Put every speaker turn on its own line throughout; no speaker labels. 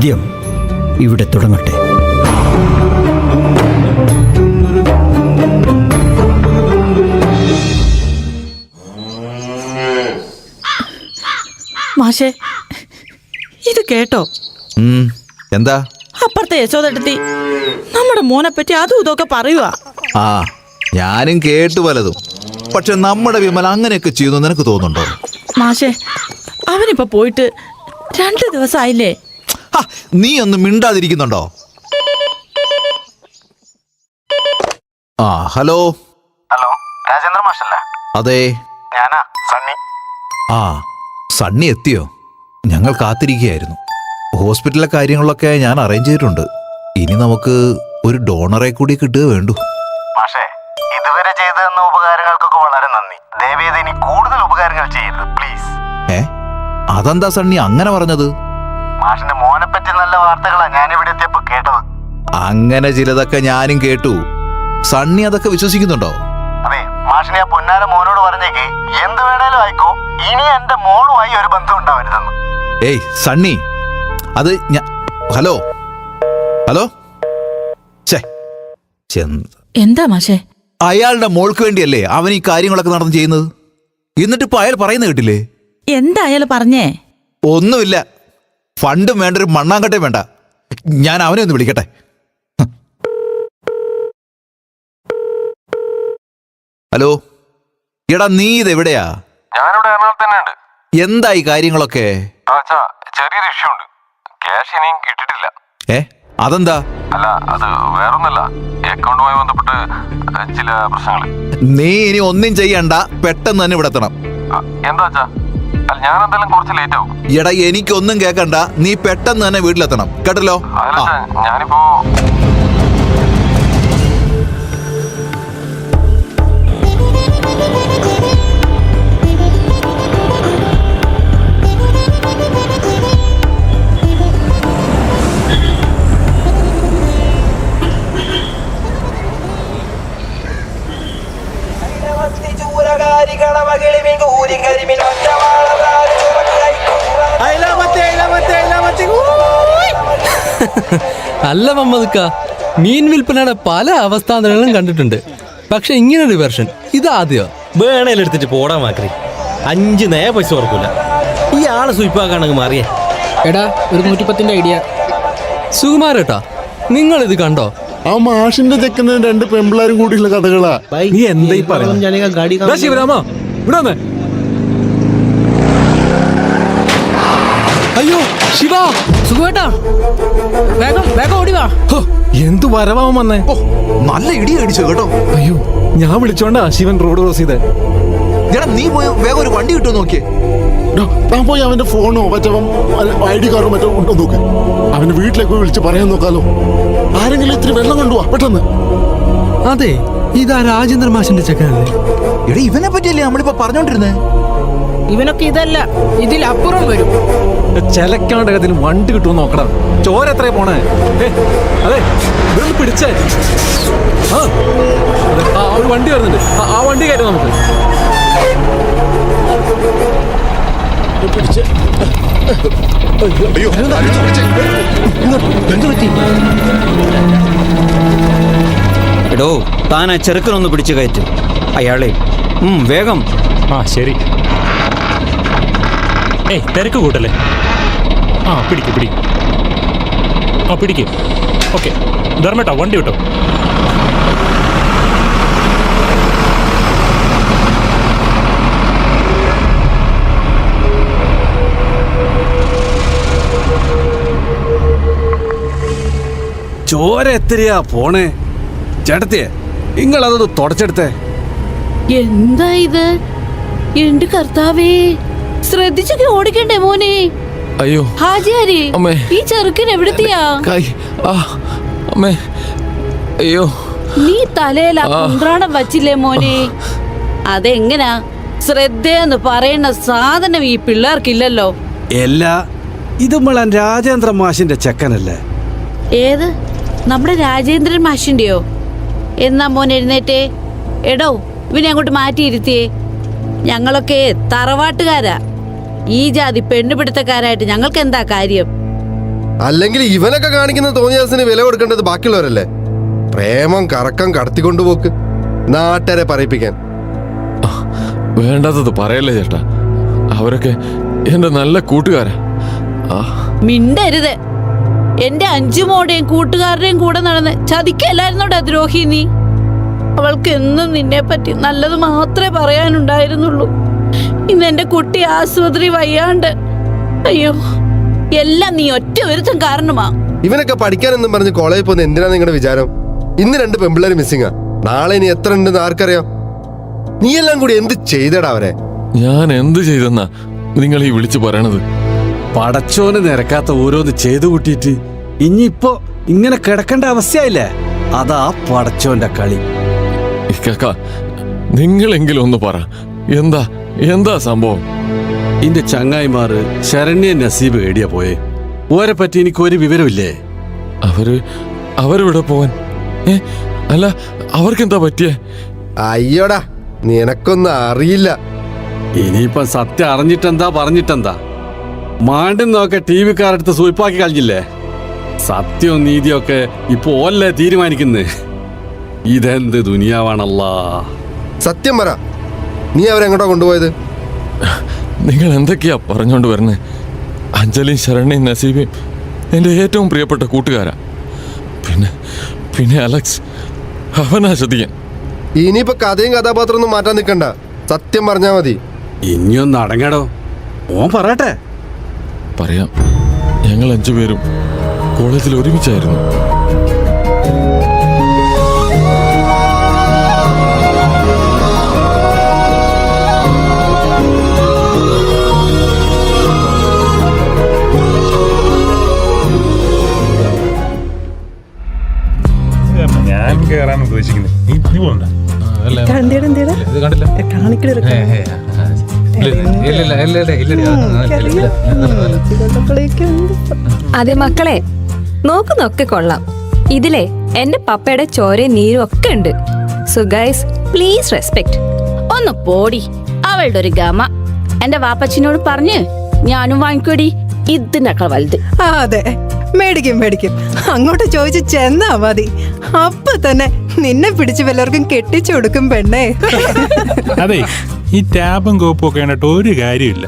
ആദ്യം ഇവിടെ തുടങ്ങട്ടെ.
മാഷേ ഇത് കേട്ടോ.
എന്താ?
അപ്പുറത്തെ യശോദെടുത്തി നമ്മുടെ മോനെ പറ്റി അതും ഇതൊക്കെ പറയുക
ആ ഞാനും കേട്ടു പലതും. പക്ഷെ നമ്മുടെ വിമല അങ്ങനെയൊക്കെ ചെയ്യുന്നു നിനക്ക് തോന്നുന്നുണ്ടോ?
മാഷേ അവനിപ്പോ പോയിട്ട് രണ്ടു ദിവസമായില്ലേ?
നീ ഒന്ന് മിണ്ടാതിരിക്കുന്നുണ്ടോ? ആ ഹലോ.
ഹലോ രാജേന്ദ്ര മാഷല്ലേ?
അതെ.
ഞാനാ സണ്ണി.
ആ സണ്ണി എത്തിയോ? ഞങ്ങൾ കാത്തിരിക്കുകയായിരുന്നു. ഹോസ്പിറ്റലിലെ കാര്യങ്ങളൊക്കെ ഞാൻ അറേഞ്ച് ചെയ്തിട്ടുണ്ട്. ഇനി നമുക്ക് ഒരു ഡോണറെ കൂടി കിട്ടുക വേണ്ടു.
മാഷേ ഇതുവരെ ചെയ്തു തന്ന ഉപകാരങ്ങൾക്കൊക്കെ വളരെ നന്ദി. ദയവേത് ഇനി കൂടുതൽ ഉപകാരങ്ങൾ ചെയ്യരുത് പ്ലീസ്.
ഏ? അതെന്താ സണ്ണി അങ്ങനെ പറഞ്ഞത്?
മാഷിന്റെ മോനെ പറ്റി നല്ല വാർത്തകളാ ഞാൻ ഇവിടെ എത്തിയപ്പോ കേട്ടത്.
അങ്ങനെ ചിലതൊക്കെ ഞാനും കേട്ടു. സണ്ണി അതൊക്കെ വിശ്വസിക്കുന്നുണ്ടോ?
അതെ മാഷിനെ ആ പൊന്നാര മോനോട് പറഞ്ഞേക്ക് എന്ത് വേണേലും ആയിക്കോ ഇനി എന്റെ മോളുമായി ഒരു ബന്ധം ഉണ്ടാവരുതെന്ന്.
ഏയ് സണ്ണി അത് ഞാൻ ഹലോ ഹലോ ഛേ ചെന്ത
എന്താ മാഷേ?
അയാളുടെ മോൾക്ക് വേണ്ടിയല്ലേ അവൻ ഈ കാര്യങ്ങളൊക്കെ നടന്ന് ചെയ്യുന്നത്? എന്നിട്ടിപ്പോ അയാൾ പറയുന്ന കേട്ടില്ലേ?
എന്താ അയാൾ പറഞ്ഞേ?
ഒന്നുമില്ല. ഫണ്ടും വേണ്ട ഒരു മണ്ണാങ്കട്ടയും വേണ്ട. ഞാൻ അവനെ ഒന്ന് വിളിക്കട്ടെ. ഹലോ? എടാ നീ ഇതെവിടെയാ?
ഞാനിവിടെ എറണാകുളത്ത് തന്നെ ഉണ്ട്
എന്തായി കാര്യങ്ങളൊക്കെ?
അച്ഛാ ചെറിയൊരു ഇഷ്യൂ ഉണ്ട്. ക്യാഷ് ഇനിയും കിട്ടിയിട്ടില്ല.
ഏ? അതെന്താ?
അല്ല അത് വേറൊന്നല്ല അക്കൗണ്ടുമായി ബന്ധപ്പെട്ട് ചില പ്രശ്നങ്ങൾ
നീ ഇനി ഒന്നും ചെയ്യണ്ട. പെട്ടെന്ന് തന്നെ ഇവിടെ എത്തണം.
എന്താ അച്ഛാ?
എടാ എനിക്കൊന്നും കേക്കണ്ട. നീ പെട്ടെന്ന് തന്നെ വീട്ടിലെത്തണം. കേട്ടല്ലോ?
അതല്ല
അല്ല മമ്മദ്ക്ക മീൻ വിൽപ്പനയുടെ പല അവസ്ഥാന്തരങ്ങളും കണ്ടിട്ടുണ്ട്. പക്ഷെ ഇങ്ങനൊരു വെർഷൻ ഇത് ആദ്യം.
വേണേലെടുത്തിട്ട് പോടാ മാക്രി. അഞ്ച് നേ പൈസ ഓർക്കൂല ഈ ആളെ സുയിപ്പാക്കാണെങ്കിൽ മാറിയേ.
എടാ ഒരു നൂറ്റിപ്പത്തിന്റെ ഐഡിയ. സുകുമാരേട്ടാ നിങ്ങൾ ഇത് കണ്ടോ?
ആ മാഷിന്റെ ചെക്കന് രണ്ട് പെമ്പിളാരും കൂടിയുള്ള കഥകളാ.
നീ എന്താ ഈ പറയുന്നത്
ശിവരാമ ഇവിടെ വന്നേ. അയ്യോ ശിവ. സുഖേട്ടാ വേഗം വേഗം ഓടി വാ.
എന്തു വരവാൻ വന്നേ?
ഓ, നല്ല ഇടി അടിച്ചു കേട്ടോ.
അയ്യോ ഞാൻ വിളിച്ചോണ്ടാ ശിവൻ റോഡ് ക്രോസ് ചെയ്തേ.
നീ പോയി വേഗം ഒരു വണ്ടി കിട്ടുമോ നോക്കിയേ.
താൻ പോയി അവന്റെ ഫോണോ മറ്റോ ഐ ഡി കാർഡോ മറ്റോ ഉണ്ടോ നോക്ക്. അവന്റെ വീട്ടിലേക്ക് പോയി വിളിച്ച് പറയാൻ നോക്കാലോ. ആരെങ്കിലും ഇത്തിരി വെള്ളം കൊണ്ടുപോവാ പെട്ടെന്ന്.
അതെ ഇതാ രാജേന്ദ്ര മാഷിന്റെ ചെക്കനല്ലേ
എടാ ഇവനെ പറ്റിയല്ലേ നമ്മളിപ്പോ പറഞ്ഞോണ്ടിരുന്നേ?
ഇവനൊക്കെ ഇതല്ല ഇതിലപ്പുറം വരും.
ചിലക്കാണ്ട് അതിന് വണ്ടി കിട്ടുമോ നോക്കണം. ചോര എത്ര പോണേ? അതെ ഇതൊന്ന് പിടിച്ചേ. ആ ആ ഒരു വണ്ടി വരുന്നുണ്ട്. ആ, ആ വണ്ടി കയറ്റാം നമുക്ക്.
എടോ താൻ ആ ചെറുക്കനൊന്ന് പിടിച്ചു കയറ്റും. അയാളെ വേഗം.
ആ ശരി. ഏയ് തിരക്ക് കൂട്ടല്ലേ? ആ പിടിക്കും പിടിക്കും. ആ പിടിക്കും. ഓക്കെ. ധർമ്മട്ടോ വണ്ടി വിട്ടോ.
ചോര എത്രയാ പോണേ? ചേട്ടത്തിയെ നിങ്ങൾ അതൊന്ന് തുടച്ചെടുത്തേ.
എന്താ ഇത്? എന്റെ കർത്താവേ ശ്രദ്ധിച്ചൊക്കെ ഓടിക്കണ്ടേ മോനെ?
അയ്യോ
ഹാജിയാരി
അമ്മേ.
ഈ ചെറുക്കൻ എവിടത്തെയാ?
അമ്മേ അയ്യോ.
നീ തലയിൽ. കുന്ത്രാണം വച്ചില്ലേ മോനെ? അതെങ്ങനാ? ശ്രദ്ധയെന്ന് പറയുന്ന സാധനം ഈ പിള്ളേർക്കില്ലല്ലോ.
എല്ലാ ഇത് നമ്മളെ രാജേന്ദ്ര മാഷിന്റെ ചെക്കനല്ലേ?
ഏത്? നമ്മുടെ രാജേന്ദ്രൻ മാഷിന്റെയോ എന്നാ മോൻ എഴുന്നേറ്റേ. എടോ ഇവനെ അങ്ങോട്ട് മാറ്റിയിരുത്തിയേ ഞങ്ങളൊക്കെ തറവാട്ടുകാരാ. ഈ ജാതി പെണ്ണുപിടുത്തക്കാരായിട്ട് ഞങ്ങൾക്ക് എന്താ കാര്യം?
അല്ലെങ്കിൽ ഇവനൊക്കെ കാണിക്കുന്ന തോന്നിയാസിന് വില കൊടുക്കേണ്ടത് ബാക്കിയുള്ളവരല്ലേ? പ്രേമം കറക്കം കടത്തിക്കൊണ്ടുപോക്ക് നാട്ടുകാരെ പറയിപ്പിക്കാൻ.
വേണ്ടാത്തത് പറയല്ലേ ചേട്ടാ. അവരൊക്കെ എന്റെ നല്ല കൂട്ടുകാരാ.
മിണ്ടരുത്. എന്റെ അഞ്ചു മോടേയും കൂട്ടുകാരുടെയും കൂടെ നടന്ന് ചതിക്കല്ലായിരുന്നോടാ ദ്രോഹി നീ? അവൾക്ക് എന്നും നിന്നെ പറ്റി നല്ലത് മാത്രമേ പറയാനുണ്ടായിരുന്നുള്ളൂ. ഇന്ന് എന്റെ കുട്ടി ആശുപത്രി വയ്യാണ്ട്. അയ്യോ എല്ലാം നീ ഒറ്റ ഒരുത്തം കാരണമാ.
ഇവനൊക്കെ പഠിക്കാനെന്നും പറഞ്ഞ് കോളേജിൽ പോകുന്ന എന്തിനാ നിങ്ങളുടെ വിചാരം? ഇന്ന് രണ്ട് പെമ്പിള്ളേർ മിസ്സിങ്ങാ നാളെ ഇനി എത്ര ഉണ്ടെന്ന് ആർക്കറിയാം? നീ എല്ലാം കൂടി എന്ത് ചെയ്തടാ അവരെ?
ഞാൻ എന്ത് ചെയ്തെന്നാ നിങ്ങൾ ഈ വിളിച്ചു പറയണത്?
പടച്ചോന് നിരക്കാത്ത ഓരോന്ന് ചെയ്തു കൂട്ടിയിട്ട് ഇനിയിപ്പോ ഇങ്ങനെ കിടക്കേണ്ട അവസ്ഥയായില്ലേ? അതാ പടച്ചോന്റെ കളി.
ഇക്കാക്ക നിങ്ങളെങ്കിലും ഒന്ന് പറ. എന്താ എന്താ സംഭവം?
ഇന്റെ ചങ്ങായിമാറ് ശരണ്യ നസീബ് എടിയ പോയെ. ഓരെ പറ്റി എനിക്ക് ഒരു വിവരമില്ലേ?
അവർ അവരിവിടെ പോവാൻ? ഏ അല്ല അവർക്കെന്താ പറ്റിയേ?
അയ്യോടാ നിനക്കൊന്നും അറിയില്ല.
ഇനിയിപ്പം സത്യം അറിഞ്ഞിട്ടെന്താ പറഞ്ഞിട്ടെന്താ? മാണ്ടെന്നൊക്കെ ടി വിക്കാരടുത്ത് സൂയിപ്പാക്കി കളഞ്ഞില്ലേ? സത്യവും നീതിയൊക്കെ ഇപ്പൊ ഓല്ലേ തീരുമാനിക്കുന്നേ? ഇതെന്ത് ദുനിയാവാണല്ലാ?
സത്യം പറ. നീ അവരെങ്ങോട്ടാ കൊണ്ടുപോയത്?
നിങ്ങൾ എന്തൊക്കെയാ പറഞ്ഞോണ്ട് വരുന്നത് അഞ്ജലിയും ശരണ്യയും നസീബയും എന്റെ ഏറ്റവും പ്രിയപ്പെട്ട കൂട്ടുകാരാ. പിന്നെ പിന്നെ അലക്സ് അവനാ ശ്രദ്ധിക്കാൻ
ഇനിയിപ്പോ കഥയും കഥാപാത്രം ഒന്നും മാറ്റാൻ നിൽക്കണ്ട സത്യം പറഞ്ഞാ മതി.
ഇനിയൊന്ന് അടങ്ങടോ. ഓൻ പറയട്ടെ.
പറയാം. ഞങ്ങൾ അഞ്ചുപേരും കോളേജിൽ ഒരുമിച്ചായിരുന്നു.
ഞാൻ കേറാൻ ഉദ്ദേശിക്കുന്നത്. നീ നീ
അതെ മക്കളെ നോക്കുന്നൊക്കെ കൊള്ളാം. ഇതിലെ എന്റെ പപ്പയുടെ ചോരയും നീരും ഒക്കെ ഉണ്ട്. സോ ഗൈസ് പ്ലീസ് റെസ്പെക്ട്
ഒന്ന് പോടി അവളുടെ ഒരു ഗമ. എന്റെ വാപ്പച്ചിനോട് പറഞ്ഞ് ഞാനും വാങ്ങിക്കോടി ഇതിനേക്കാൾ വലുത്.
ആ അതെ. മേടിക്കും മേടിക്കും. അങ്ങോട്ട് ചോദിച്ച് ചെന്നാ മതി. അപ്പൊ തന്നെ നിന്നെ പിടിച്ച് വല്ലവർക്കും കെട്ടിച്ചു കൊടുക്കും പെണ്ണേ.
അതെ ഈ ടാബും കോപ്പും ഒക്കെ കണ്ടിട്ട് ഒരു കാര്യമില്ല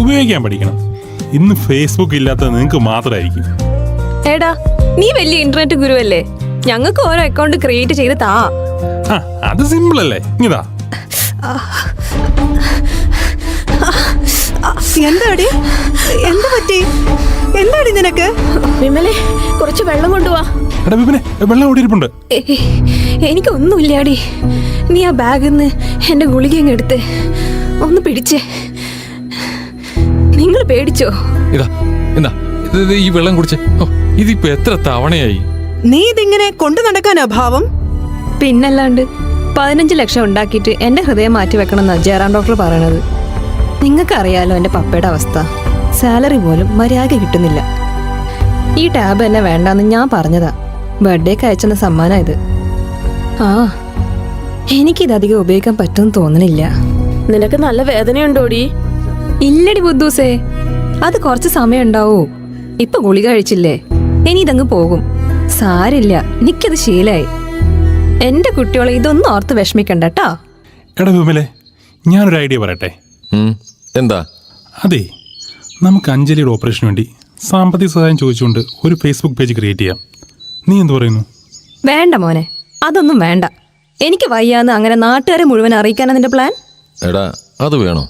ഉപയോഗിക്കാൻ പഠിക്കണം. ഇന്ന് ഫേസ്ബുക്ക് ഇല്ലാത്തത് നിങ്ങൾക്ക് മാത്രമായിരിക്കും.
എടാ നീ വലിയ ഇന്റർനെറ്റ് ഗുരുവല്ലേ? ഞങ്ങൾക്ക് ഓരോ അക്കൗണ്ട് ക്രിയേറ്റ് ചെയ്ത് താ.
ആ അത് സിമ്പിൾ അല്ലേ? ഇതാ
എന്താടി? എന്താ പറ്റി? എന്താടി നിനക്ക്?
വിമലെ കുറച്ച് വെള്ളം കൊണ്ടുപോവാ
എടാ വിപിനെ വെള്ളം ഓടിയിരിപ്പുണ്ട്
എനിക്കൊന്നുമില്ലാടി. നീ ആ ബാഗിൽ നിന്ന് എന്റെ ഗുളിക അങ്ങ് എടുത്ത്. ഒന്ന് പിടിച്ചേ. നിങ്ങൾ പേടിച്ചോ?
ഇതാ എന്താ ഈ വെള്ളം കുടിച്ച്. ഓ ഇതിപ്പോ എത്ര തവണയായി?
നീ ഇതിങ്ങനെ കൊണ്ടു നടക്കാനാ അഭാവം
പിന്നല്ലാണ്ട് പതിനഞ്ച് ലക്ഷം ഉണ്ടാക്കിയിട്ട് എന്റെ ഹൃദയം മാറ്റി വെക്കണം എന്നാ ജയറാം ഡോക്ടർ പറയണത്. നിങ്ങൾക്കറിയാലോ എന്റെ പപ്പയുടെ അവസ്ഥ. സാലറി പോലും മര്യാദ കിട്ടുന്നില്ല. ഈ ടാബ് എന്നെ വേണ്ടാന്ന് ഞാൻ പറഞ്ഞതാ. ബർത്ത്ഡേക്ക് അയച്ചെന്ന സമ്മാനം ഇത്. ആ എനിക്കിത് അധികം ഉപയോഗിക്കാൻ പറ്റുമെന്ന് തോന്നണില്ല.
നിനക്ക് നല്ല വേദനയുണ്ടോടി?
ഇല്ലടി ബുദ്ധൂസേ. അത് കുറച്ച് സമയം ഉണ്ടാവൂ ഇപ്പൊ ഗുളിക കഴിച്ചില്ലേ? ഇനി ഇതങ്ങ് പോകും. സാരില്ല. എനിക്കത് ശീലായി. എന്റെ കുട്ടികളെ ഇതൊന്നും ഓർത്ത് വിഷമിക്കണ്ട കേട്ടോ
എടാ വിമലെ ഞാനൊരു ഐഡിയ പറയട്ടെ?
ഉം, എന്താ?
അതെ നമുക്ക് അഞ്ജലിയുടെ ഓപ്പറേഷന് വേണ്ടി സാമ്പത്തിക സഹായം ചോദിച്ചുകൊണ്ട് ഒരു ഫേസ്ബുക്ക് പേജ് ക്രിയേറ്റ് ചെയ്യാം. നീ എന്ത് പറയുന്നു?
വേണ്ട മോനെ. അതൊന്നും വേണ്ട. എനിക്ക് വയ്യാന്ന് അങ്ങനെ നാട്ടുകാരെ മുഴുവൻ അറിയിക്കാനാ നിന്റെ പ്ലാൻ
എടാ അത് വേണോ?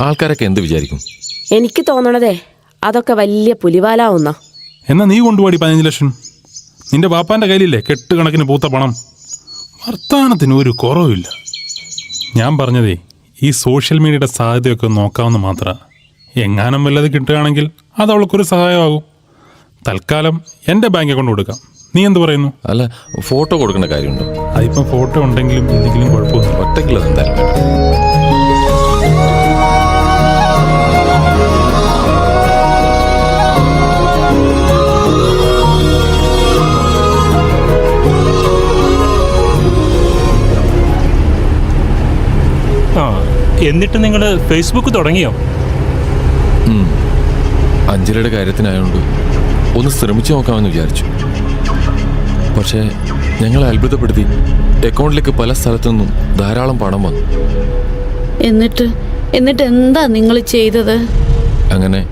ആൾക്കാരൊക്കെ എന്ത് വിചാരിക്കും?
എനിക്ക് തോന്നണതേ അതൊക്കെ വലിയ പുലിവാലാവുന്ന
എന്നാ നീ കൊണ്ടുപോടി പതിനഞ്ച് ലക്ഷം. നിന്റെ ബാപ്പാന്റെ കയ്യിലില്ലേ കെട്ടുകണക്കിന് പൂത്ത പണം? വർത്താനത്തിന് ഒരു കുറവില്ല ഞാൻ പറഞ്ഞതേ ഈ സോഷ്യൽ മീഡിയയുടെ സാധ്യതയൊക്കെ നോക്കാവുന്ന മാത്ര. എങ്ങാനും വല്ലത് കിട്ടുകയാണെങ്കിൽ അത് അവൾക്കൊരു സഹായമാകും. തൽക്കാലം എന്റെ ബാങ്ക് അക്കൗണ്ട് കൊടുക്കാം. നീ എന്ത് പറയുന്നു?
അല്ല ഫോട്ടോ കൊടുക്കേണ്ട കാര്യമുണ്ടോ?
അതിപ്പം ഫോട്ടോ ഉണ്ടെങ്കിലും എന്തെങ്കിലും കുഴപ്പമൊന്നും
ഒറ്റയ്ക്കുള്ളത് എന്തായാലും വേണ്ട.
ആ എന്നിട്ട് നിങ്ങൾ ഫേസ്ബുക്ക് തുടങ്ങിയോ?
അഞ്ജലിയുടെ കാര്യത്തിനായോണ്ട് ഒന്ന് ശ്രമിച്ചു നോക്കാമെന്ന് വിചാരിച്ചു. പക്ഷേ ഞങ്ങളെ അത്ഭുതപ്പെടുത്തി. അക്കൗണ്ടിലേക്ക് പല സ്ഥലത്തു നിന്നും ധാരാളം പണം വന്നു.
എന്നിട്ട് എന്നിട്ട് എന്താ നിങ്ങൾ ചെയ്തത്?
അങ്ങനെ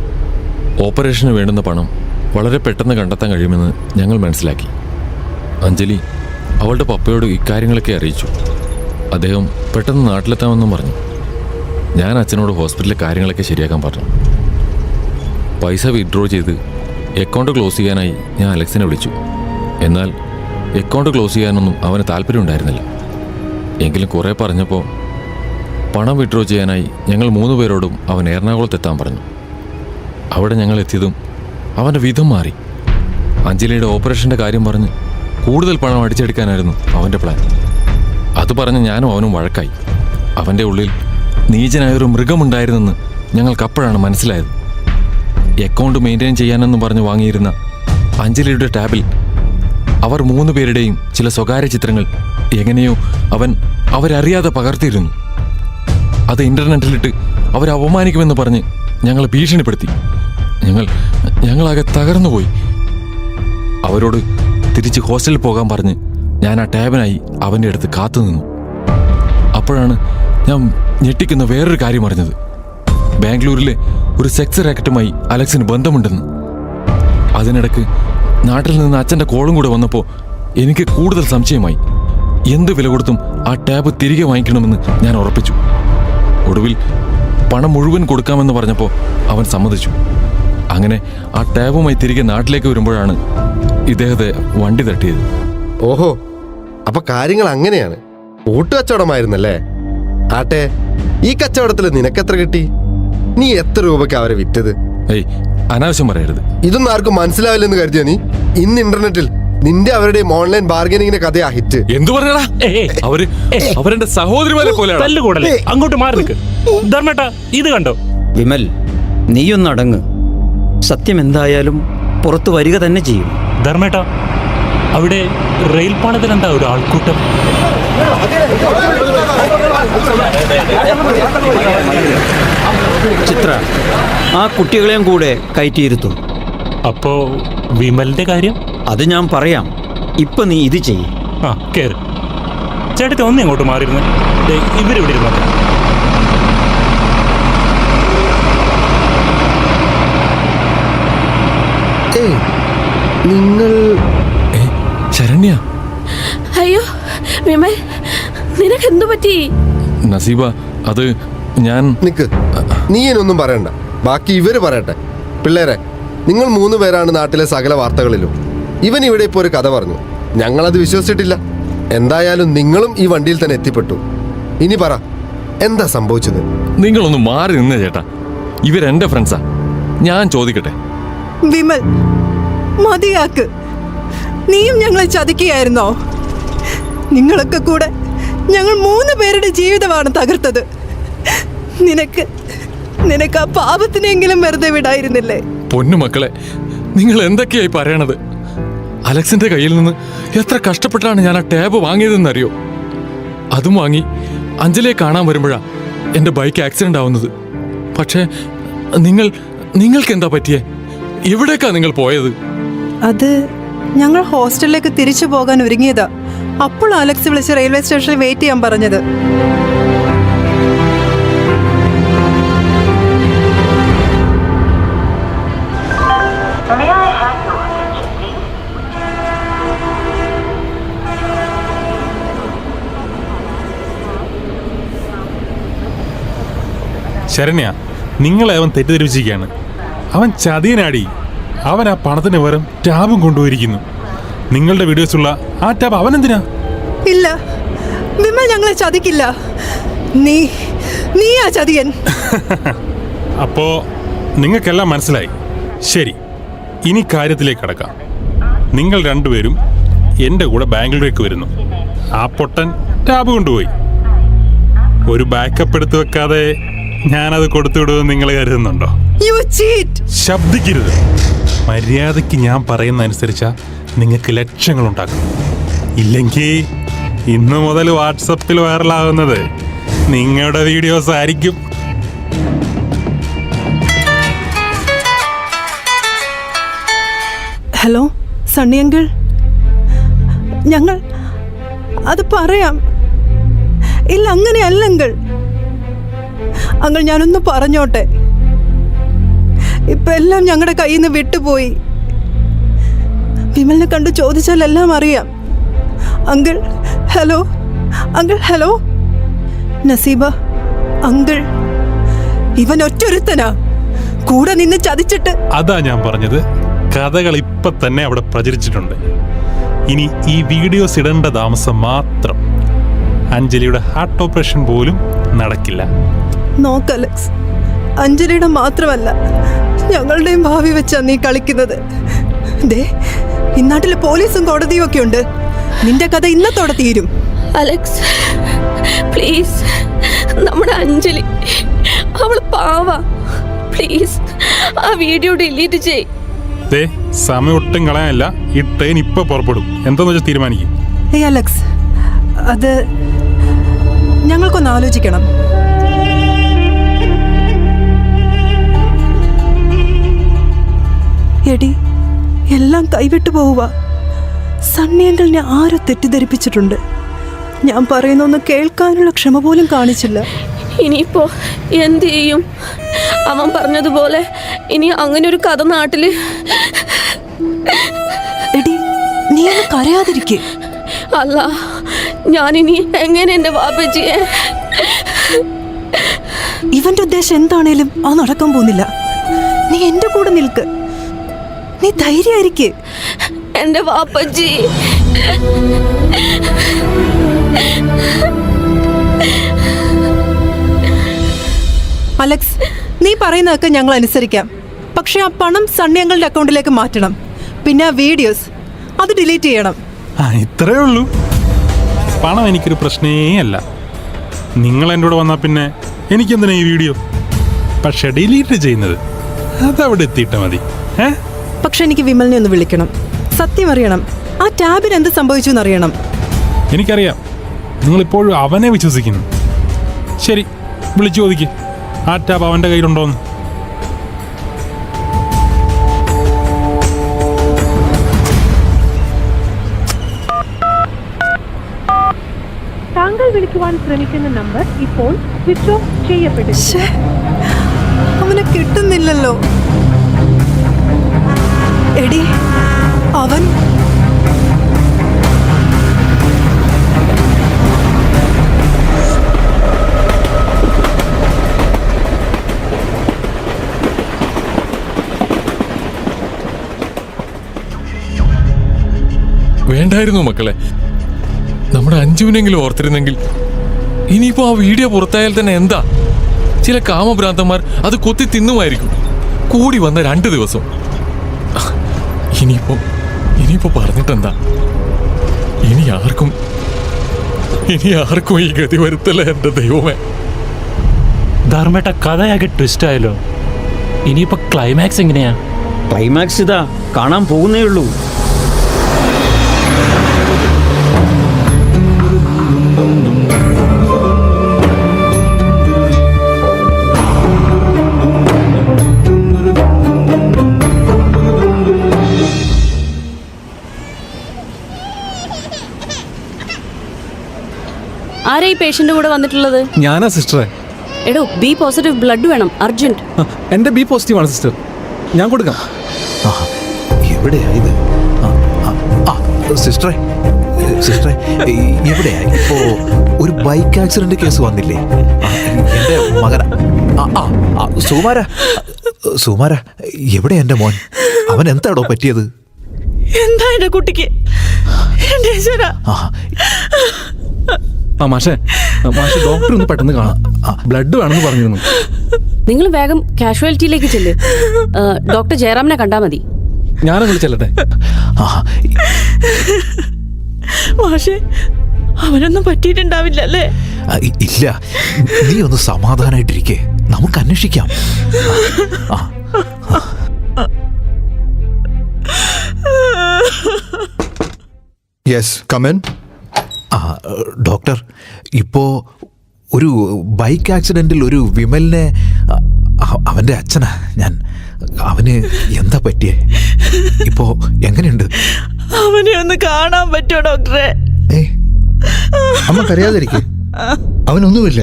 ഓപ്പറേഷന് വേണ്ടുന്ന പണം വളരെ പെട്ടെന്ന് കണ്ടെത്താൻ കഴിയുമെന്ന് ഞങ്ങൾ മനസ്സിലാക്കി. അഞ്ജലി അവളുടെ പപ്പയോട് ഇക്കാര്യങ്ങളൊക്കെ അറിയിച്ചു. അദ്ദേഹം പെട്ടെന്ന് നാട്ടിലെത്താമെന്നും പറഞ്ഞു. ഞാൻ അച്ഛനോട് ഹോസ്പിറ്റലിലെ കാര്യങ്ങളൊക്കെ ശരിയാക്കാൻ പറഞ്ഞു. പൈസ വിഡ്രോ ചെയ്ത് അക്കൗണ്ട് ക്ലോസ് ചെയ്യാനായി ഞാൻ അലക്സിനെ വിളിച്ചു. എന്നാൽ അക്കൗണ്ട് ക്ലോസ് ചെയ്യാനൊന്നും അവന് താല്പര്യം ഉണ്ടായിരുന്നില്ല എങ്കിലും കുറേ പറഞ്ഞപ്പോൾ പണം വിഡ്രോ ചെയ്യാനായി ഞങ്ങൾ മൂന്ന് പേരോടും അവൻ എറണാകുളത്ത് എത്താൻ പറഞ്ഞു. അവിടെ ഞങ്ങൾ എത്തിയതും അവന്റെ വിധം മാറി. അഞ്ജലിയുടെ ഓപ്പറേഷന്റെ കാര്യം പറഞ്ഞ് കൂടുതൽ പണം അടിച്ചെടുക്കാനായിരുന്നു അവന്റെ പ്ലാൻ. അത് പറഞ്ഞ് ഞാനും അവനും വഴക്കായി. അവന്റെ ഉള്ളിൽ നീചനായൊരു മൃഗമുണ്ടായിരുന്നെന്ന് ഞങ്ങൾക്കപ്പോഴാണ് മനസ്സിലായത്. അക്കൗണ്ട് മെയിന്റെയിൻ ചെയ്യാനെന്നും പറഞ്ഞ് വാങ്ങിയിരുന്ന അഞ്ജലിയുടെ ടാബിൽ അവർ മൂന്ന് പേരുടെയും ചില സ്വകാര്യ ചിത്രങ്ങൾ എങ്ങനെയോ അവൻ അവരറിയാതെ പകർത്തിയിരുന്നു. അത് ഇന്റർനെറ്റിലിട്ട് അവരെ അവമാനിക്കുമെന്ന് പറഞ്ഞ് ഞങ്ങളെ ഭീഷണിപ്പെടുത്തി. ഞങ്ങൾ ഞങ്ങളാകെ തകർന്നുപോയി. അവരോട് തിരിച്ച് ഹോസ്റ്റലിൽ പോകാൻ പറഞ്ഞ് ഞാൻ ആ ടാബിനായി അവന്റെ അടുത്ത് കാത്തു നിന്നു. അപ്പോഴാണ് ഞാൻ ഞെട്ടിക്കുന്ന വേറൊരു കാര്യം അറിഞ്ഞത്. ബാംഗ്ലൂരിലെ ഒരു സെക്സ് റാക്കറ്റുമായി അലക്സിന് ബന്ധമുണ്ടെന്ന്. അതിനിടക്ക് നാട്ടിൽ നിന്ന് അച്ഛന്റെ കോളും കൂടെ വന്നപ്പോൾ എനിക്ക് കൂടുതൽ സംശയമായി. എന്ത് വില കൊടുത്തും ആ ടാബ് തിരികെ വാങ്ങിക്കണമെന്ന് ഞാൻ ഉറപ്പിച്ചു. ഒടുവിൽ പണം മുഴുവൻ കൊടുക്കാമെന്ന് പറഞ്ഞപ്പോൾ അവൻ സമ്മതിച്ചു. അങ്ങനെ ആ ടാബുമായി തിരികെ നാട്ടിലേക്ക് വരുമ്പോഴാണ് ഇദ്ദേഹത്തെ വണ്ടി തട്ടിയത്.
ഓഹോ അപ്പൊ കാര്യങ്ങൾ അങ്ങനെയാണ്. കൂട്ടുകച്ചവടമായിരുന്നല്ലേ ആട്ടെ ഈ കച്ചവടത്തിൽ നിനക്കെത്ര കിട്ടി? നീ എത്ര രൂപയ്ക്ക് അവരെ വിറ്റത്?
ഏയ് അനാവശ്യം പറയരുത്
ഇതൊന്നും ആർക്കും മനസ്സിലാവില്ലെന്ന് കരുതിയ നീ ഇന്ന് ഇന്റർനെറ്റിൽ നിന്റെ അവരുടെ ഓൺലൈൻ ബാർഗനിങ്ങിന്റെ കഥയാ ഹിറ്റ്
എന്തു പറഞ്ഞടാ അവർ അവരുടെ സഹോദരിമാരെ
പോലെ അങ്ങോട്ട് മാറി നിൽക്ക് ധർമ്മേട്ട ഇത് കണ്ടോ
വിമൽ നീയൊന്നടങ്ങ് സത്യം എന്തായാലും പുറത്തു വരിക തന്നെ ചെയ്യും
ധർമ്മേട്ട അവിടെ റെയിൽ പാളത്തിൽ എന്താ ഒരു ആൾക്കൂട്ടം
ചിത്ര ആ കുട്ടികളെയും കൂടെ കയറ്റിയിരുത്തു.
അപ്പോ വിമലിന്റെ കാര്യം?
അത് ഞാൻ പറയാം. ഇപ്പൊ നീ ഇത് ചെയ്യും.
ആ കേറ്. ചേട്ടത്തി ഒന്ന് ഇങ്ങോട്ട് മാറിയിരുന്നു. ഇവരിവിടെ ഇരുന്നു
നിങ്ങൾ
ശരണ്യ.
അയ്യോ വിമൽ നിനക്ക് എന്തു പറ്റി?
നസീബ അത് ഞാൻ
നിക്ക്. നീ എന്നൊന്നും പറയണ്ട. ബാക്കി ഇവർ പറയട്ടെ. പിള്ളേരെ നിങ്ങൾ മൂന്ന് പേരാണ് നാട്ടിലെ സകല വാർത്തകളിലും. ഇവൻ ഇവിടെ ഇപ്പോൾ ഒരു കഥ പറഞ്ഞു. ഞങ്ങളത് വിശ്വസിച്ചിട്ടില്ല. എന്തായാലും നിങ്ങളും ഈ വണ്ടിയിൽ തന്നെ എത്തിപ്പെട്ടു. ഇനി പറ എന്താ സംഭവിച്ചത്?
നിങ്ങളൊന്ന് മാറി നിന്നേ ചേട്ടാ. ഇവരെന്റെ ഫ്രണ്ട്സാ ഞാൻ ചോദിക്കട്ടെ.
വിമൽ മതിയാക്ക്. നീയും ഞങ്ങളെ ചതിക്കുകയായിരുന്നോ? നിങ്ങളൊക്കെ കൂടെ ഞങ്ങൾ മൂന്ന് പേരുടെ ജീവിതമാണ് തകർത്തത്. നിനക്ക് നിനക്ക് ആ പാപത്തിനെങ്കിലും വെറുതെ വിടായിരുന്നില്ലേ?
പൊന്നു മക്കളെ നിങ്ങൾ എന്തൊക്കെയായി പറയണത്? അലക്സിന്റെ കയ്യിൽ നിന്ന് എത്ര കഷ്ടപ്പെട്ടാണ് ഞാൻ ആ ടാബ് വാങ്ങിയതെന്ന് അറിയോ അതും വാങ്ങി അഞ്ജലിയെ കാണാൻ വരുമ്പോഴാണ് എന്റെ ബൈക്ക് ആക്സിഡന്റ് ആവുന്നത്. പക്ഷേ നിങ്ങൾ നിങ്ങൾക്ക് എന്താ പറ്റിയേ? എവിടേക്കാ നിങ്ങൾ പോയത്?
അത് ഞങ്ങൾ ഹോസ്റ്റലിലേക്ക് തിരിച്ചു പോകാൻ ഒരുങ്ങിയതാ. അപ്പോൾ അലക്സ് വിളിച്ച് റെയിൽവേ സ്റ്റേഷനിൽ വെയിറ്റ് ചെയ്യാൻ പറഞ്ഞത്.
ശരണ്യ നിങ്ങളെ അവൻ തെറ്റിദ്ധരിപ്പിച്ചിരിക്കുകയാണ്. അവൻ ചതിയനാടി. അവൻ ആ പണത്തിന് പകരം ടാബും കൊണ്ടുപോയിരിക്കുന്നു. നിങ്ങളുടെ വീഡിയോസുള്ള ആ ടാബ് അവൻ എന്തിനാ
ഇല്ല. വിമൽ ഞങ്ങളെ ചതിക്കില്ല. നീ നീ ആ ചതിയൻ.
അപ്പോ നിങ്ങൾക്കെല്ലാം മനസ്സിലായി. ശരി ഇനി കാര്യത്തിലേക്ക് കടക്കാം. നിങ്ങൾ രണ്ടുപേരും എന്റെ കൂടെ ബാംഗ്ലൂരേക്ക് വരുന്നു. ആ പൊട്ടൻ ടാബ് കൊണ്ടുപോയി. ഒരു ബാക്കപ്പ് എടുത്തു വെക്കാതെ ഞാനത് കൊടുത്തുവിടുമെന്ന് നിങ്ങൾ കരുതുന്നുണ്ടോ? ശബ്ദിക്കരുത്. മര്യാദയ്ക്ക് ഞാൻ പറയുന്ന അനുസരിച്ചാ നിങ്ങൾക്ക് ലക്ഷങ്ങൾ ഉണ്ടാക്കും ഇല്ലെങ്കിൽ ഇന്ന് മുതൽ വാട്സപ്പിൽ വൈറലാകുന്നത് നിങ്ങളുടെ വീഡിയോസ് ആയിരിക്കും.
ഹലോ സണ്ണി അങ്കിൾ ഞങ്ങൾ അത് പറയാം. ഇല്ല അങ്ങനെയല്ല അങ്കിൾ ഞാനൊന്ന് പറഞ്ഞോട്ടെ? ഇപ്പൊ എല്ലാം ഞങ്ങളുടെ കയ്യിൽ നിന്ന് വിട്ടുപോയി. വിമലിനെ കണ്ടു ചോദിച്ചാൽ എല്ലാം അറിയാം. Uncle hello? Uncle hello? Naseeba uncle ഇവൻ ഒറ്റൊരുത്തനാ? കൂടെ നിന്ന് ചതിച്ചിട്ട്
അതാ ഞാൻ പറഞ്ഞത്. കഥകൾ ഇപ്പൊ തന്നെ അവിടെ പ്രചരിച്ചിട്ടുണ്ട്. ഇനി ഈ വീഡിയോസ് ഇടേണ്ട താമസം മാത്രം അഞ്ജലിയുടെ ഹാർട്ട് ഓപ്പറേഷൻ പോലും നടക്കില്ല.
നോക്ക് അലക്സ് അഞ്ജലിയുടെ മാത്രമല്ല ഞങ്ങളുടെയും ഭാവി വെച്ചാ നീ കളിക്കുന്നത്. ദേ ഇന്നാട്ടിലെ പോലീസും കോടതിയും ഒക്കെ ഉണ്ട്. നിന്റെ കഥ ഇന്നത്തോടെ തീരും.
അലക്സ് പ്ലീസ് നമ്മുടെ അഞ്ജലി അവൾ പാവ. പ്ലീസ് ആ വീഡിയോ ഡിലീറ്റ് ചെയ്
ദേ സമയം ഒട്ടും കളയാനല്ല. ഈ ട്രെയിൻ ഇപ്പൊ പുറപ്പെടും. എന്താന്ന് വെച്ചാൽ തീരുമാനിക്കും.
ഏയ് അലക്സ് അത് ഞങ്ങൾക്കൊന്ന് ആലോചിക്കണം. എടി എല്ലാം കൈവിട്ടു പോവുക. സണ്ണിയങ്കിളിനെ ആരോ തെറ്റിദ്ധരിപ്പിച്ചിട്ടുണ്ട്. ഞാൻ പറയുന്നൊന്ന് കേൾക്കാനുള്ള ക്ഷമ പോലും കാണിച്ചില്ല.
ഇനിയിപ്പോ എന്ത് ചെയ്യും? അവൻ പറഞ്ഞതുപോലെ ഇനി അങ്ങനെ ഒരു കഥ നാട്ടിൽ
എടി നീ ഒന്ന് കരയാതിരിക്കേ.
അല്ല ഞാനിനി എങ്ങനെ എന്റെ വാപ്പച്ചിയെ
ഇവന്റെ ഉദ്ദേശം എന്താണേലും അത് നടക്കാൻ പോകുന്നില്ല. നീ എന്റെ കൂടെ നിൽക്ക്. നീ ധൈര്യമായിരിക്ക്.
എന്റെ വാപ്പജി
അലക്സ് നീ പറയുന്നതൊക്കെ ഞങ്ങൾ അനുസരിക്കാം. പക്ഷെ ആ പണം സണ്ണിയങ്ങളുടെ അക്കൗണ്ടിലേക്ക് മാറ്റണം. പിന്നെ ആ വീഡിയോസ് അത് ഡിലീറ്റ് ചെയ്യണം.
ആ ഇത്രേ ഉള്ളൂ. പണം എനിക്കൊരു പ്രശ്നേ അല്ല. നിങ്ങൾ എന്റെ കൂടെ വന്നാൽ പിന്നെ എനിക്കെന്തിനാ ഈ വീഡിയോ? പക്ഷെ ഡിലീറ്റ് ചെയ്യുന്നത്. അതവിടെ എത്തിയിട്ട് മതി. ഏ?
പക്ഷെ എനിക്ക് വിമലിനെ ഒന്ന് വിളിക്കണം. സത്യം അറിയണം. ആ ടാബിന് എന്ത് സംഭവിച്ചു എന്നറിയണം.
എനിക്കറിയാം. നിങ്ങൾ ഇപ്പോഴും അവനെ വിശ്വസിക്കുന്നു. ശരി വിളിച്ചു ചോദിക്ക്. ആ ടാബ് അവന്റെ കയ്യിലുണ്ടോന്ന്.
താങ്കൾ വിളിക്കുവാൻ ശ്രമിക്കുന്ന നമ്പർ ഇപ്പോൾ സ്വിച്ച് ഓഫ്
ചെയ്യപ്പെട്ടു അവനെ കിട്ടുന്നില്ലല്ലോ. എടി അവൻ.
വേണ്ടായിരുന്നു മക്കളെ. നമ്മുടെ അഞ്ജുവിനെങ്കിലും ഓർത്തിരുന്നെങ്കിൽ ഇനിയിപ്പോ ആ വീഡിയോ പുറത്തായാൽ തന്നെ എന്താ? ചില കാമഭ്രാന്തന്മാർ അത് കൊത്തി തിന്നുമായിരിക്കും. കൂടി വന്ന രണ്ട് ദിവസം. ഇനിയിപ്പോ ഇനിയിപ്പോ പറഞ്ഞിട്ടെന്താ? ഇനി ആർക്കും ഇനി ആർക്കും ഈ ഗതി വരുത്തല്ല എന്റെ ദൈവമേ?
ധർമ്മേട്ട കഥയാകെ ട്വിസ്റ്റ് ആയല്ലോ. ഇനിയിപ്പോ ക്ലൈമാക്സ് എങ്ങനെയാ?
ക്ലൈമാക്സ് ഇതാ കാണാൻ പോകുന്നേ ഉള്ളൂ.
പേഷ്യന്റ് കൂടെ വന്നിട്ടുള്ളത്?
ഞാനാ സിസ്റ്ററെ.
എടോ ബി പോസിറ്റീവ് ബ്ലഡ് വേണം അർജന്റ്.
എന്റെ എന്റെ ബി പോസിറ്റീവ് ആണ് സിസ്റ്റർ. ഞാൻ കൊടുക്കാം.
എവിടെയാ ഇത്? ആ, ആ, ആ സിസ്റ്ററെ സിസ്റ്ററെ എവിടെയാ? ഇപ്പോ ഒരു ബൈക്ക് ആക്സിഡന്റ് കേസ് വന്നില്ലേ? എന്റെ മകന ആ, ആ, ആ, സുകുമാര സുകുമാര എവിടെയാ എന്റെ മോൻ? അവൻ എന്താടോ പറ്റിയത്?
എന്താ എന്റെ കുട്ടിക്ക്? എന്റെ ഈശ്വരാ.
ആ
മാഷേ. മാഷെ ഡോക്ടർ ഒന്ന് പെട്ടെന്ന് കാണാം. ബ്ലഡ് വേണമെന്ന് പറഞ്ഞിരുന്നു.
നിങ്ങൾ വേഗം കാഷ്വാലിറ്റിയിലേക്ക് ചെല്ല്. ഡോക്ടർ ജയറാമിനെ കണ്ടാ മതി.
ഞാനത്
ചെല്ലട്ടെ
മാഷെ അവനൊന്നും പറ്റിയിട്ടുണ്ടാവില്ല അല്ലേ
ഇല്ല. നീ ഒന്ന് സമാധാനായിട്ടിരിക്കേ. നമുക്ക് അന്വേഷിക്കാം.
യെസ് കമൻ
ആ ഡോക്ടർ ഇപ്പോ ഒരു ബൈക്ക് ആക്സിഡന്റിൽ ഒരു വിമലിനെ അവന്റെ അവന്റെ അച്ഛനാ ഞാൻ അവന് എന്താ പറ്റിയേ? ഇപ്പോ എങ്ങനെയുണ്ട്?
അവനെ ഒന്ന് കാണാൻ പറ്റുമോ ഡോക്ടറെ?
അമ്മ കരയാതിരിക്കേ. അവനൊന്നുമില്ല.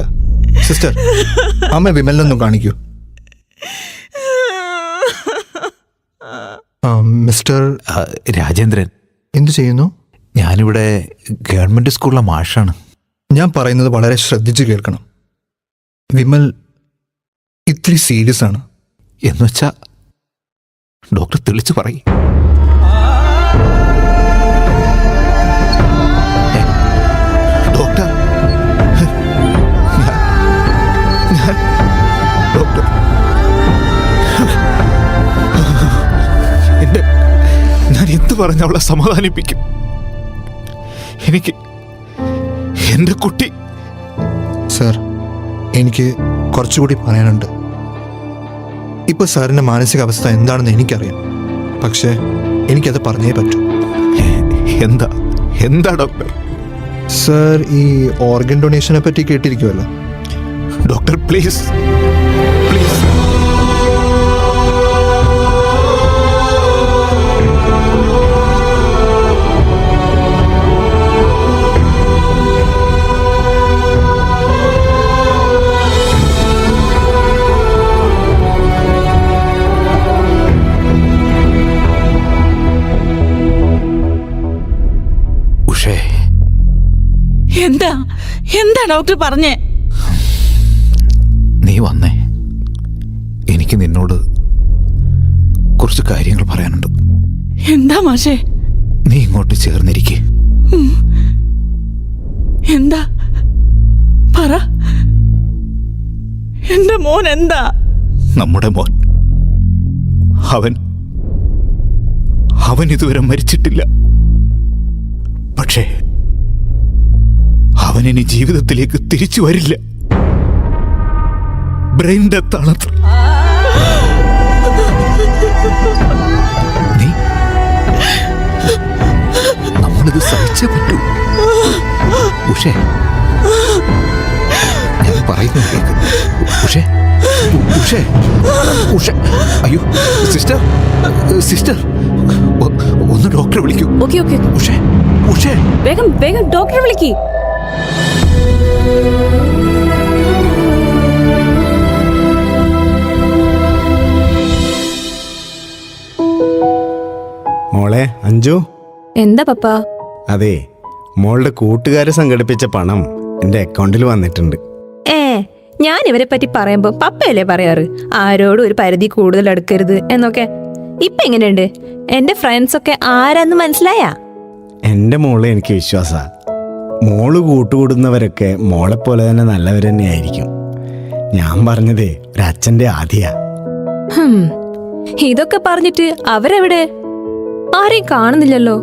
സിസ്റ്റർ അമ്മ വിമലിനൊന്നും കാണിക്കൂ. മിസ്റ്റർ
രാജേന്ദ്രൻ.
എന്തു ചെയ്യുന്നു?
ഞാനിവിടെ ഗവൺമെന്റ് സ്കൂളിലെ മാഷാണ്.
ഞാൻ പറയുന്നത് വളരെ ശ്രദ്ധിച്ചു കേൾക്കണം. വിമൽ ഇത്തിരി സീരിയസ് ആണ്.
എന്നുവെച്ചാ ഡോക്ടർ തെളിച്ചു പറയും. ഡോക്ടർ. ഞാൻ- ഞാൻ- ഡോക്ടർ. എന്റെ ഞാൻ എന്ത് പറഞ്ഞ അവളെ സമാധാനിപ്പിക്കും? എനിക്ക് എന്റെ കുട്ടി
സർ എനിക്ക് കുറച്ചുകൂടി പറയാനുണ്ട്. ഇപ്പോൾ സാറിന്റെ മാനസികാവസ്ഥ എന്താണെന്ന് എനിക്കറിയാം. പക്ഷേ എനിക്കത് പറഞ്ഞേ പറ്റൂ.
എന്താ? എന്താ ഡോക്ടർ?
സർ ഈ ഓർഗൻ ഡൊണേഷനെ പറ്റി കേട്ടിരിക്കുമല്ലോ
ഡോക്ടർ പ്ലീസ്.
എന്താ? എന്താ ഡോക്ടർ പറഞ്ഞേ?
നീ വന്നേ. എനിക്ക് നിന്നോട് കുറച്ച് കാര്യങ്ങൾ പറയാനുണ്ട്.
എന്താ മാഷേ?
നീ ഇങ്ങോട്ട് ചേർന്നിരിക്കെ.
എന്താ? പറ. എന്റെ മോൻ എന്താ?
നമ്മുടെ മോൻ. അവൻ അവൻ ഇതുവരെ മരിച്ചിട്ടില്ല. പക്ഷേ അവൻ ഇനി ജീവിതത്തിലേക്ക് തിരിച്ചു വരില്ല. ബ്രെയിൻ ഡെത്ത് ആണത്ര നമ്മളിത് സഹിച്ചേ പറ്റൂ. ഉഷേ ഞാൻ പറയുന്നത് കേൾക്ക് ഉഷേ ഉഷേ ഉഷേ. അയ്യോ സിസ്റ്റർ സിസ്റ്റർ ഒന്ന് ഡോക്ടറെ വിളിക്കൂ.
Okay okay.
ഉഷേ ഉഷേ.
വേഗം വേഗം ഡോക്ടറെ വിളിക്ക്.
മോളെ അഞ്ജു?
എന്താ പപ്പ?
അതെ മോളുടെ കൂട്ടുകാരെ സംഘടിപ്പിച്ച പണം എന്റെ അക്കൗണ്ടിൽ വന്നിട്ടുണ്ട്.
ഏ ഞാൻ ഇവരെ പറ്റി പറയുമ്പോ പപ്പയല്ലേ പറയാറ്? ആരോടും ഒരു പരിധി കൂടുതൽ അടുക്കരുത് എന്നൊക്കെ. ഇപ്പൊ എങ്ങനെയുണ്ട്? എന്റെ ഫ്രണ്ട്സ് ഒക്കെ ആരാന്ന് മനസ്സിലായാ?
എന്റെ മോളെ എനിക്ക് വിശ്വാസ. മോൾ കൂട്ടുകൂടുന്നവരൊക്കെ മോളെപ്പോലെ പോലെ തന്നെ നല്ലവർ തന്നെയായിരിക്കും. ഞാൻ പറഞ്ഞതേ ഒരച്ഛന്റെ ആദ്യ
ഇതൊക്കെ പറഞ്ഞിട്ട് അവരെവിടെ? ആരെയും കാണുന്നില്ലല്ലോ.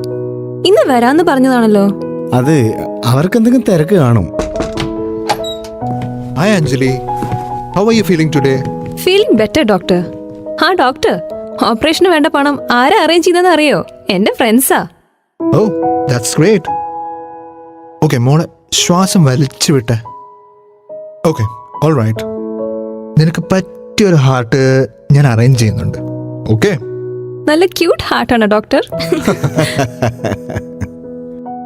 ഇന്ന് വരാന്ന് പറഞ്ഞതാണല്ലോ.
അത് അവർക്ക് എന്തെങ്കിലും തിരക്ക് കാണും.
Hi Anjali how are you feeling today
feeling better doctor ആ ഡോക്ടർ ഓപ്പറേഷന് വേണ്ട പണം ആരാ അറേഞ്ച് ചെയ്തെന്ന് അറിയോ? എന്റെ ഫ്രണ്ട്സാ
ഓ ദാറ്റ്സ് ഗ്രേറ്റ് ഓക്കെ മോളെ ശ്വാസം വലിച്ചു വിട്ടെ. ഓക്കെ ഓൾ റൈറ്റ് നിനക്ക് പറ്റിയൊരു ഹാർട്ട് ഞാൻ അറേഞ്ച് ചെയ്യുന്നുണ്ട്. ഓക്കെ
നല്ല ക്യൂട്ട് ഹാർട്ട് ആണ്
doctor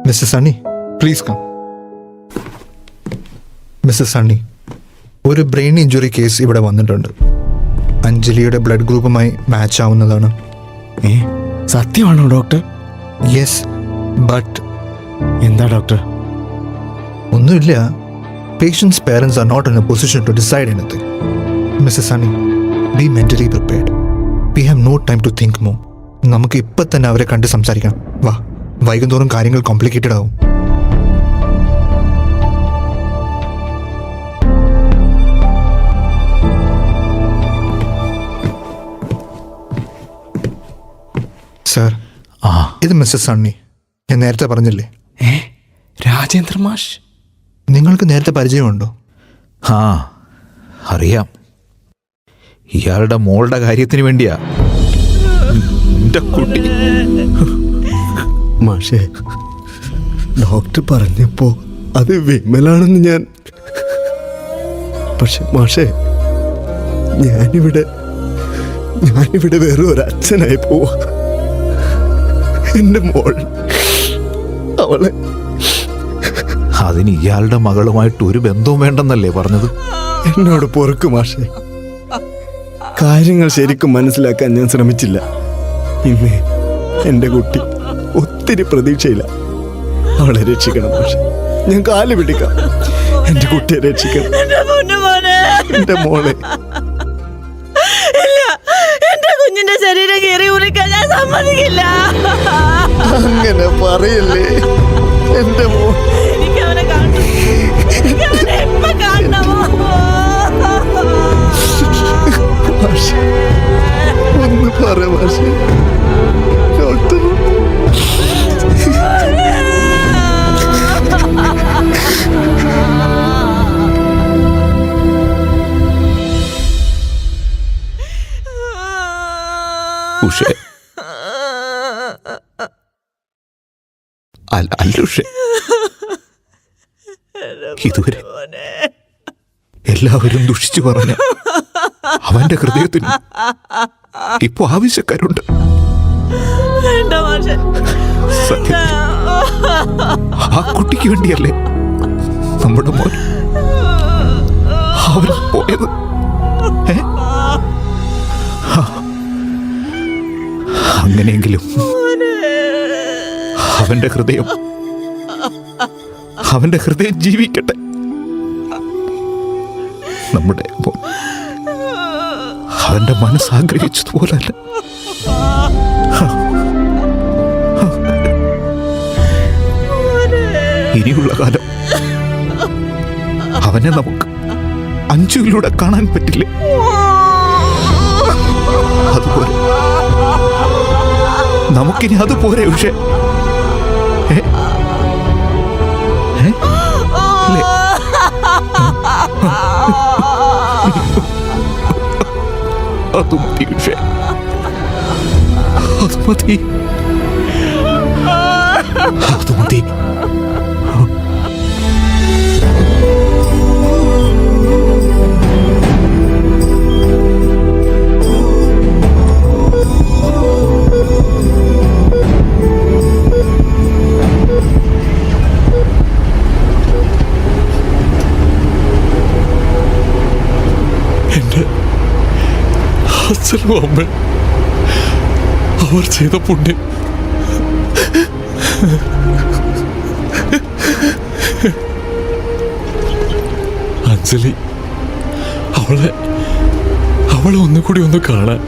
mister Sunny please come mister Sunny ഒരു ബ്രെയിൻ ഇഞ്ചുറി കേസ് ഇവിടെ വന്നിട്ടുണ്ട്. അഞ്ജലിയുടെ ബ്ലഡ് ഗ്രൂപ്പുമായി മാച്ച് ആവുന്നതാണ്.
ഏ സത്യമാണോ ഡോക്ടർ
യെസ് ബട്ട്
എന്താ ഡോക്ടർ
ഒന്നുമില്ല. Patients parents are not in a position to decide anything missus Sunny be mentally prepared we have no time to think more നമുക്ക് ഇപ്പം തന്നെ അവരെ കണ്ട് സംസാരിക്കാം. വാ വൈകുന്നോറും കാര്യങ്ങൾ കോംപ്ലിക്കേറ്റഡ് ആവും. സാർ
ആ.
ഇത് മിസ്റ്റർ സണ്ണി ഞാൻ നേരത്തെ പറഞ്ഞില്ലേ?
രാജേന്ദ്രമാഷ് രാജേന്ദ്ര മാഷ്?
നിങ്ങൾക്ക് നേരത്തെ പരിചയമുണ്ടോ?
ആ അറിയാം. ഇയാളുടെ മോളുടെ കാര്യത്തിന് വേണ്ടിയാ. എന്റെ കുട്ടി.
മാഷേ ഡോക്ടർ പറഞ്ഞപ്പോ അത് വിമലാണെന്ന് ഞാൻ പക്ഷെ മാഷേ ഞാനിവിടെ ഞാനിവിടെ വേറെ ഒരു അച്ഛനായി പോവാ. എന്റെ മോൾ അവളെ
അതിന് ഇയാളുടെ മകളുമായിട്ട് ഒരു ബന്ധവും വേണ്ടെന്നല്ലേ പറഞ്ഞത്?
എന്നോട് പൊറുക്കു മാഷേ. കാര്യങ്ങൾ ശരിക്കും മനസ്സിലാക്കാൻ ഞാൻ ശ്രമിച്ചില്ല. ഇന്ന് എന്റെ കുട്ടി ഒത്തിരി പ്രതീക്ഷയില്ല. അവളെ രക്ഷിക്കണം പക്ഷെ ഞാൻ കാൽ പിടിക്കാം. എന്റെ കുട്ടിയെ രക്ഷിക്കണം.
എന്റെ
മോളെ.
കുഞ്ഞിന്റെ ശരീരം കയറി ഉറിക്കാൻ ഞാൻ സമ്മതിക്കില്ല.
അങ്ങനെ പറയല്ലേ? എന്റെ മോൾ
എനിക്ക് അവനെ കാണണം. എനിക്ക് അവനെ എപ്പ കാണണമോ?
മാഷെ ഒന്ന് പറ മാഷെ. ഡോക്ടർ
ഉഷേ അല്ല അല്ല ഇതുവരെ എല്ലാവരും ദുഷിച്ചു പറഞ്ഞ അവന്റെ ഹൃദയത്തിന് ഇപ്പൊ ആവശ്യക്കാരുണ്ട്. ആ കുട്ടിക്ക് വേണ്ടിയല്ലേ നമ്മുടെ മോൻ അവൻ പോയത്? അങ്ങനെയെങ്കിലും അവന്റെ ഹൃദയം. അവന്റെ ഹൃദയം ജീവിക്കട്ടെ. നമ്മുടെ അവന്റെ മനസ്സ് ആഗ്രഹിച്ചതുപോലല്ല. ഇനിയുള്ള കാലം അവനെ നമുക്ക് അഞ്ചുവിലൂടെ കാണാൻ പറ്റില്ലേ? അതുപോലെ നമുക്കിനി അതുപോലെ പക്ഷേ ഏ? ഏ? ഇല്ലേ? അത് മതി പക്ഷേ
അച്ഛനും അമ്മ അവർ ചെയ്ത പുണ്യം. അഞ്ജലി അവളെ അവളെ ഒന്നുകൂടി ഒന്ന് കാണാൻ.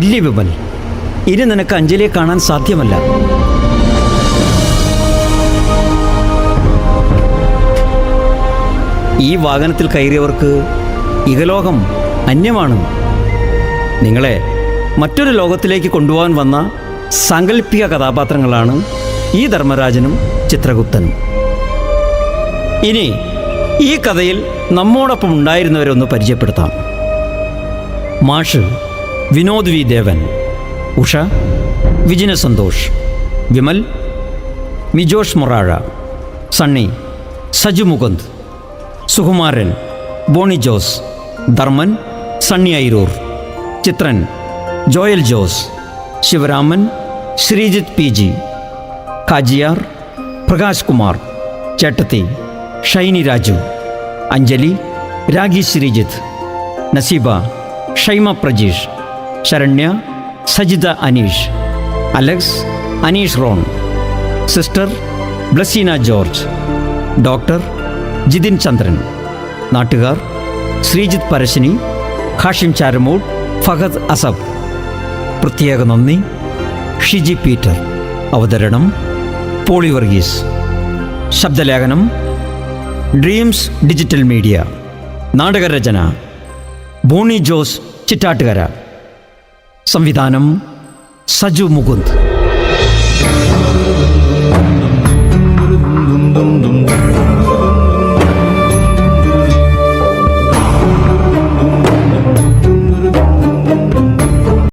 ഇല്ലേ വിമൽ? ഇനി നിനക്ക് അഞ്ജലിയെ കാണാൻ സാധ്യമല്ല. ഈ വാഹനത്തിൽ കയറിയവർക്ക് ഇഹലോകം അന്യമാണ്. നിങ്ങളെ മറ്റൊരു ലോകത്തിലേക്ക് കൊണ്ടുപോകാൻ വന്ന സാങ്കല്പിക കഥാപാത്രങ്ങളാണ് ഈ ധർമ്മരാജനും ചിത്രഗുപ്തനും. ഇനി ഈ കഥയിൽ നമ്മോടൊപ്പം ഉണ്ടായിരുന്നവരെ ഒന്ന് പരിചയപ്പെടുത്താം. മാഷ് Vinod V. Devan Usha Vijina Santhosh Vimal Mijosh Morazha Sunny Saju Mukund Sukumaran Boney Jose Dharman Sunny Airoor Chithran Joel Jose Sivaraman Sreejith P G കാജിയാർ Prakash Kumar ചേട്ടത്തി Shiny Raju Anjali ragi Sreejith Naseeba Shaima Prajeesh Saranya Sajitha Aneesh Alex Aneesh Ron sister ബ്ലസീന George doctor Jithin ചന്ദ്രൻ നാട്ടുകാർ ശ്രീജിത്ത് പരശിനി ഹാഷിം ചാരമൂട് ഫഹദ് അസബ്. പ്രത്യേക നന്ദി. ഷിജി പീറ്റർ. അവതരണം പോളിവർഗീസ് ശബ്ദലേഖനം ഡ്രീംസ് ഡിജിറ്റൽ മീഡിയ. നാടകരചന ബോണി ജോസ് ചിറ്റാട്ടുകര. സംവിധാനം സജു മുകുന്ദ്.